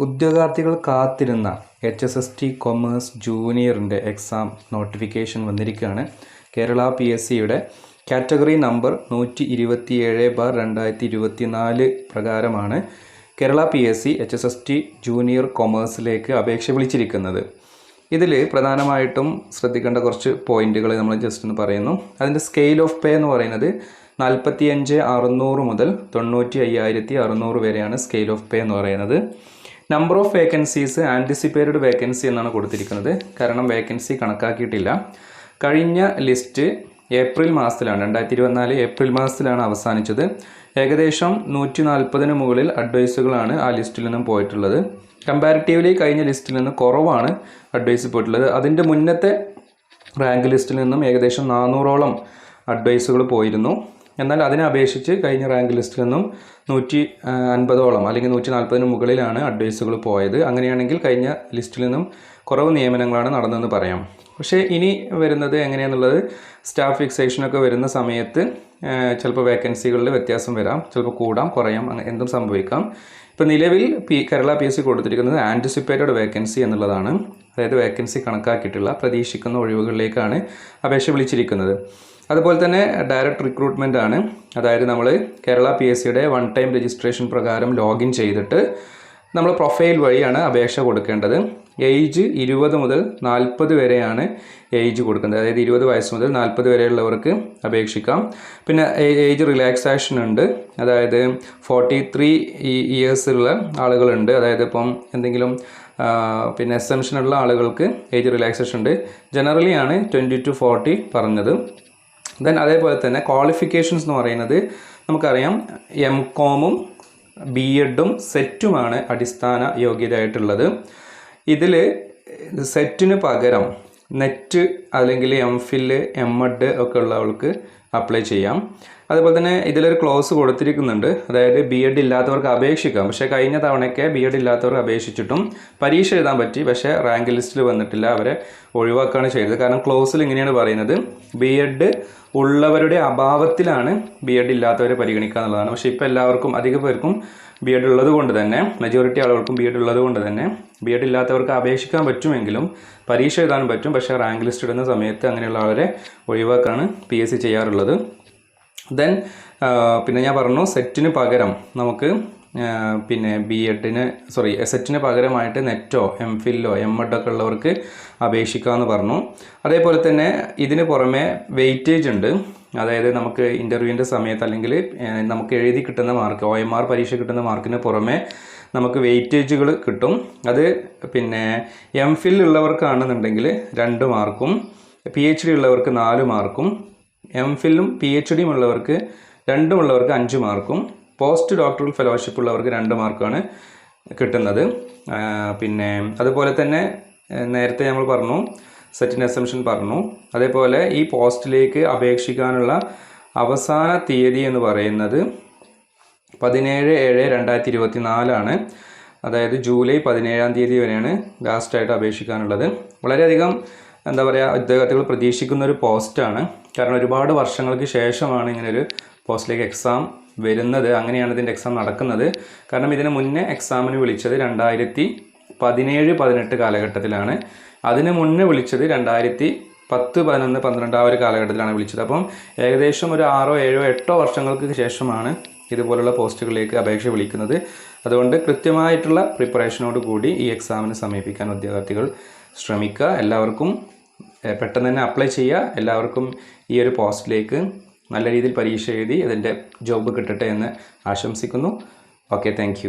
ഉദ്യോഗാർത്ഥികൾ കാത്തിരുന്ന H S S T commerce ജൂനിയറിന്റെ exam notification വന്നിരിക്കുകയാണ്. കേരള പി എസ് സിയുടെ കാറ്റഗറി നമ്പർ നൂറ്റി ഇരുപത്തി ഏഴ് ബാർ രണ്ടായിരത്തി ഇരുപത്തി നാല് പ്രകാരമാണ് Kerala P S C H S S T junior കൊമേഴ്സിലേക്ക് അപേക്ഷ വിളിച്ചിരിക്കുന്നത്. ഇതിൽ പ്രധാനമായിട്ടും ശ്രദ്ധിക്കേണ്ട കുറച്ച് പോയിന്റുകൾ നമ്മൾ ജസ്റ്റ് ഒന്ന് പറയുന്നു. അതിന്റെ സ്കെയിൽ ഓഫ് പേ എന്ന് പറയുന്നത് നാൽപ്പത്തി അഞ്ച് അറുന്നൂറ് മുതൽ തൊണ്ണൂറ്റി അയ്യായിരത്തി അറുന്നൂറ് വരെയാണ് സ്കെയിൽ ഓഫ് പേ എന്ന് പറയുന്നത്. Number of vacancies anticipated vacancy എന്നാണ് കൊടുത്തിരിക്കുന്നത്. കാരണം വേക്കൻസി കണക്കാക്കിയിട്ടില്ല. കഴിഞ്ഞ ലിസ്റ്റ് ഏപ്രിൽ മാസത്തിലാണ് രണ്ടായിരത്തി ഇരുപത്തിനാല് ഏപ്രിൽ മാസത്തിലാണ് അവസാനിച്ചത്. ഏകദേശം നൂറ്റി നാൽപ്പതിന് മുകളിൽ അഡ്വൈസുകളാണ് ആ ലിസ്റ്റിൽ നിന്നും പോയിട്ടുള്ളത്. കമ്പാരിറ്റീവ്ലി കഴിഞ്ഞ ലിസ്റ്റിൽ നിന്ന് കുറവാണ് അഡ്വൈസ് പോയിട്ടുള്ളത്. അതിന്റെ മുന്നത്തെ റാങ്ക് ലിസ്റ്റിൽ നിന്നും ഏകദേശം നാനൂറോളം അഡ്വൈസുകൾ പോയിരുന്നു. എന്നാൽ അതിനെ അപേക്ഷിച്ച് കഴിഞ്ഞ റാങ്ക് ലിസ്റ്റിൽ നിന്നും നൂറ്റി അൻപതോളം അല്ലെങ്കിൽ നൂറ്റി നാൽപ്പതിന് മുകളിലാണ് അഡ്വൈസുകൾ പോയത്. അങ്ങനെയാണെങ്കിൽ കഴിഞ്ഞ ലിസ്റ്റിൽ നിന്നും കുറവ് നിയമനങ്ങളാണ് നടന്നതെന്ന് പറയാം. പക്ഷേ ഇനി വരുന്നത് എങ്ങനെയാണെന്നുള്ളത് സ്റ്റാഫ് ഫിക്സേഷനൊക്കെ വരുന്ന സമയത്ത് ചിലപ്പോൾ വേക്കൻസികളിൽ വ്യത്യാസം വരാം ചിലപ്പോൾ കൂടാം കുറയാം എന്തും സംഭവിക്കാം. ഇപ്പോൾ നിലവിൽ P Kerala P S C കൊടുത്തിരിക്കുന്നത് ആന്റിസിപ്പേറ്റഡ് വേക്കൻസി എന്നുള്ളതാണ്. അതായത് വേക്കൻസി കണക്കാക്കിയിട്ടുള്ള പ്രതീക്ഷിക്കുന്ന ഒഴിവുകളിലേക്കാണ് അപേക്ഷ വിളിച്ചിരിക്കുന്നത്. അതുപോലെ തന്നെ ഡയറക്റ്റ് റിക്രൂട്ട്മെന്റ് ആണ്. അതായത് നമ്മൾ കേരള പി എസ് സിയുടെ വൺ ടൈം രജിസ്ട്രേഷൻ പ്രകാരം ലോഗിൻ ചെയ്തിട്ട് നമ്മൾ പ്രൊഫൈൽ വഴിയാണ് അപേക്ഷ കൊടുക്കേണ്ടത്. ഏജ് ഇരുപത് മുതൽ നാൽപ്പത് വരെയാണ് ഏജ് കൊടുക്കുന്നത് അതായത് ഇരുപത് വയസ്സ് മുതൽ നാൽപ്പത് വരെയുള്ളവർക്ക് അപേക്ഷിക്കാം. പിന്നെ ഏജ് റിലാക്സേഷൻ ഉണ്ട്. അതായത് ഫോർട്ടി ത്രീ ഇയേഴ്സുള്ള ആളുകളുണ്ട്. അതായത് ഇപ്പം എന്തെങ്കിലും പിന്നെ എക്സംഷനുള്ള ആളുകൾക്ക് ഏജ് റിലാക്സേഷൻ ഉണ്ട്. ജനറലി ആണ് ട്വന്റി ടു ഫോർട്ടി പറഞ്ഞത്. ദെൻ അതേപോലെ തന്നെ ക്വാളിഫിക്കേഷൻസ് എന്ന് പറയുന്നത് നമുക്കറിയാം എം കോമും ബി എഡും സെറ്റുമാണ് അടിസ്ഥാന യോഗ്യതയായിട്ടുള്ളത്. ഇതിൽ സെറ്റിന് പകരം നെറ്റ് അല്ലെങ്കിൽ എം ഫില്ല് എം എഡ് ഒക്കെ ഉള്ളവർക്ക് അപ്ലൈ ചെയ്യാം. അതുപോലെ തന്നെ ഇതിലൊരു ക്ലോസ് കൊടുത്തിരിക്കുന്നുണ്ട്. അതായത് ബി എഡ് ഇല്ലാത്തവർക്ക് അപേക്ഷിക്കാം. പക്ഷേ കഴിഞ്ഞ തവണയൊക്കെ ബി എഡ് ഇല്ലാത്തവർ അപേക്ഷിച്ചിട്ടും പരീക്ഷ എഴുതാൻ പറ്റി. പക്ഷേ റാങ്ക് ലിസ്റ്റിൽ വന്നിട്ടില്ല. അവരെ ഒഴിവാക്കുകയാണ് ചെയ്തത്. കാരണം ക്ലോസിൽ ഇങ്ങനെയാണ് പറയുന്നത്. ബി എഡ് ഉള്ളവരുടെ അഭാവത്തിലാണ് ബി എഡ് ഇല്ലാത്തവരെ പരിഗണിക്കുക എന്നുള്ളതാണ്. പക്ഷേ ഇപ്പോൾ എല്ലാവർക്കും അധിക പേർക്കും ബി എഡ് ഉള്ളത് കൊണ്ട് തന്നെ മെജോറിറ്റി ആളുകൾക്കും ബി എഡ് ഉള്ളത് കൊണ്ട് തന്നെ ബി എഡ് ഇല്ലാത്തവർക്ക് അപേക്ഷിക്കാൻ പറ്റുമെങ്കിലും പരീക്ഷ എഴുതാൻ പറ്റും. പക്ഷേ റാങ്ക് ലിസ്റ്റ് ഇടുന്ന സമയത്ത് അങ്ങനെയുള്ള ആളെ ഒഴിവാക്കാണ് പി എസ് സി ചെയ്യാറുള്ളത്. ദെൻ പിന്നെ ഞാൻ പറഞ്ഞു സെറ്റിന് പകരം നമുക്ക് പിന്നെ ബി എഡിന് സോറി സെറ്റിന് പകരമായിട്ട് നെറ്റോ എം ഫില്ലോ എം എഡൊക്കെ ഉള്ളവർക്ക് അപേക്ഷിക്കാമെന്ന് പറഞ്ഞു. അതേപോലെ തന്നെ ഇതിന് പുറമെ വെയിറ്റേജ് ഉണ്ട്. അതായത് നമുക്ക് ഇന്റർവ്യൂവിന്റെ സമയത്ത് അല്ലെങ്കിൽ നമുക്ക് എഴുതി കിട്ടുന്ന മാർക്ക് ഒ എം ആർ പരീക്ഷ കിട്ടുന്ന മാർക്കിന് പുറമെ നമുക്ക് വെയിറ്റേജുകൾ കിട്ടും. അത് പിന്നെ എം ഫിൽ ഉള്ളവർക്കാണെന്നുണ്ടെങ്കിൽ രണ്ട് മാർക്കും പി എച്ച് ഡി ഉള്ളവർക്ക് നാല് മാർക്കും എം ഫില്ലും പി എച്ച് ഡിയും ഉള്ളവർക്ക് രണ്ടും ഉള്ളവർക്ക് അഞ്ച് മാർക്കും പോസ്റ്റ് ഡോക്ടറൽ ഫെലോഷിപ്പ് ഉള്ളവർക്ക് രണ്ട് മാർക്കാണ് കിട്ടുന്നത്. പിന്നെ അതുപോലെ തന്നെ നേരത്തെ നമ്മൾ പറഞ്ഞു സെറ്റിൻ അസംഷൻ പറഞ്ഞു. അതേപോലെ ഈ പോസ്റ്റിലേക്ക് അപേക്ഷിക്കാനുള്ള അവസാന തീയതി എന്ന് പറയുന്നത് പതിനേഴ് ഏഴ് രണ്ടായിരത്തി ഇരുപത്തി നാലാണ് അതായത് ജൂലൈ പതിനേഴാം തീയതി വരെയാണ് ലാസ്റ്റായിട്ട് അപേക്ഷിക്കാനുള്ളത്. വളരെയധികം എന്താ പറയുക ഉദ്യോഗാർത്ഥികൾ പ്രതീക്ഷിക്കുന്ന ഒരു പോസ്റ്റാണ് കാരണം ഒരുപാട് വർഷങ്ങൾക്ക് ശേഷമാണ് ഇങ്ങനൊരു പോസ്റ്റിലേക്ക് എക്സാം വരുന്നത്. അങ്ങനെയാണ് ഇതിന്റെ എക്സാം നടക്കുന്നത്. കാരണം ഇതിന് മുന്നേ എക്സാമിന് വിളിച്ചത് രണ്ടായിരത്തി പതിനേഴ് പതിനെട്ട് കാലഘട്ടത്തിലാണ്. അതിന് മുന്നേ വിളിച്ചത് രണ്ടായിരത്തി പത്ത് പതിനൊന്ന് പന്ത്രണ്ട് ആ ഒരു കാലഘട്ടത്തിലാണ് വിളിച്ചത്. അപ്പം ഏകദേശം ഒരു ആറോ ഏഴോ എട്ടോ വർഷങ്ങൾക്ക് ശേഷമാണ് ഇതുപോലുള്ള പോസ്റ്റുകളിലേക്ക് അപേക്ഷ വിളിക്കുന്നത്. അതുകൊണ്ട് കൃത്യമായിട്ടുള്ള പ്രിപ്പറേഷനോട് കൂടി ഈ എക്സാമിന് സമീപിക്കാൻ ഉദ്യോഗാർത്ഥികൾ ശ്രമിക്കുക. എല്ലാവർക്കും പെട്ടെന്ന് തന്നെ അപ്ലൈ ചെയ്യുക. എല്ലാവർക്കും ഈ ഒരു പോസ്റ്റിലേക്ക് നല്ല രീതിയിൽ പരീക്ഷ എഴുതി അതിന്റെ ജോബ് കിട്ടട്ടെ എന്ന് ആശംസിക്കുന്നു. Okay thank